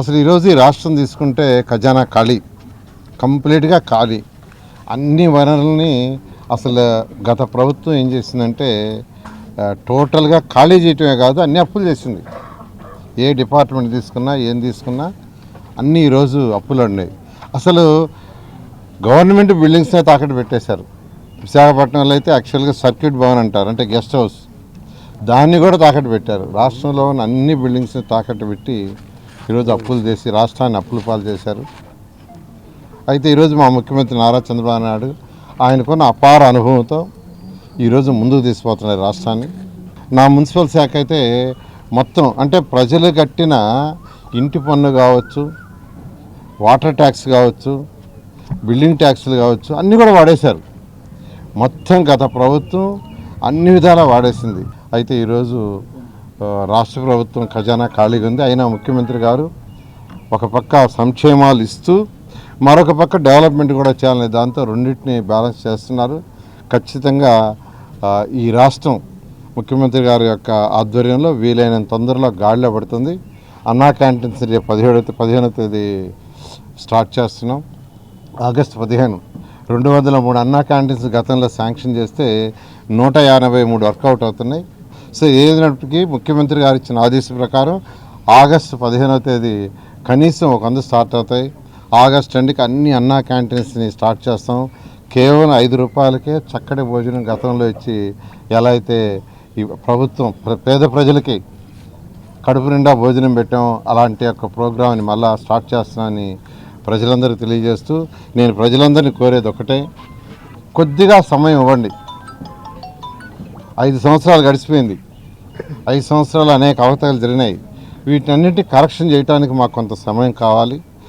అసలు ఈరోజు ఈ రాష్ట్రం తీసుకుంటే ఖజానా ఖాళీ. కంప్లీట్గా ఖాళీ. అన్ని వనరుల్ని అసలు గత ప్రభుత్వం ఏం చేసిందంటే టోటల్గా ఖాళీ చేయటమే కాదు అన్ని అప్పులు చేసింది. ఏ డిపార్ట్మెంట్ తీసుకున్నా ఏం తీసుకున్నా అన్నీ ఈరోజు అప్పులు ఉన్నాయి. అసలు గవర్నమెంట్ బిల్డింగ్స్నే తాకట్టు పెట్టేశారు. విశాఖపట్నంలో అయితే యాక్చువల్గా సర్క్యూట్ భవన్ అంటారు అంటే గెస్ట్ హౌస్. దాన్ని కూడా తాకట్టు పెట్టారు. రాష్ట్రంలో ఉన్న అన్ని బిల్డింగ్స్ని తాకట్టు పెట్టి ఈరోజు అప్పులు చేసి రాష్ట్రాన్ని అప్పుల పాలు చేశారు. అయితే ఈరోజు మా ముఖ్యమంత్రి నారా చంద్రబాబు నాయుడు ఆయనకున్న అపార అనుభవంతో ఈరోజు ముందుకు తీసుకుపోతున్నారు రాష్ట్రాన్ని. నా మున్సిపల్ శాఖ అయితే మొత్తం అంటే ప్రజలు కట్టిన ఇంటి పన్ను కావచ్చు వాటర్ ట్యాక్స్ కావచ్చు బిల్డింగ్ ట్యాక్స్లు కావచ్చు అన్నీ కూడా వాడేశారు. మొత్తం గత ప్రభుత్వం అన్ని విధాలా వాడేసింది. అయితే ఈరోజు రాష్ట్ర ప్రభుత్వం ఖజానా ఖాళీగా ఉంది. అయినా ముఖ్యమంత్రి గారు ఒక పక్క సంక్షేమాలు ఇస్తూ మరొక పక్క డెవలప్మెంట్ కూడా చేయాలనే దాంతో రెండింటిని బ్యాలెన్స్ చేస్తున్నారు. ఖచ్చితంగా ఈ రాష్ట్రం ముఖ్యమంత్రి గారి యొక్క ఆధ్వర్యంలో వీలైనంత తొందరలో గాడిలో పడుతుంది. అన్నా క్యాంటీన్స్ రేపు పదిహేడవ పదిహేనో తేదీ స్టార్ట్ చేస్తున్నాం. ఆగస్టు పదిహేను రెండు వందల మూడు అన్నా క్యాంటీన్స్ గతంలో శాంక్షన్ చేస్తే నూట యానభై మూడు వర్కౌట్ అవుతున్నాయి. సో ఏదైనప్పటికీ ముఖ్యమంత్రి గారు ఇచ్చిన ఆదేశం ప్రకారం ఆగస్టు పదిహేనవ తేదీ కనీసం ఒక వంద స్టార్ట్ అవుతాయి. ఆగస్ట్ రెండుకి అన్ని అన్నా క్యాంటీన్స్ని స్టార్ట్ చేస్తాం. కేవలం ఐదు రూపాయలకే చక్కటి భోజనం గతంలో ఇచ్చి ఎలా అయితే ఈ ప్రభుత్వం పేద ప్రజలకి కడుపు నిండా భోజనం పెట్టాం అలాంటి యొక్క ప్రోగ్రామ్ని మళ్ళా స్టార్ట్ చేస్తున్నానని ప్రజలందరికీ తెలియజేస్తూ నేను ప్రజలందరినీ కోరేది ఒకటే. కొద్దిగా సమయం ఇవ్వండి. ఐదు సంవత్సరాలు గడిచిపోయింది. ఐదు సంవత్సరాలు అనేక అవతలు జరిగినాయి. వీటన్నిటి కరెక్షన్ చేయడానికి మాకు కొంత సమయం కావాలి.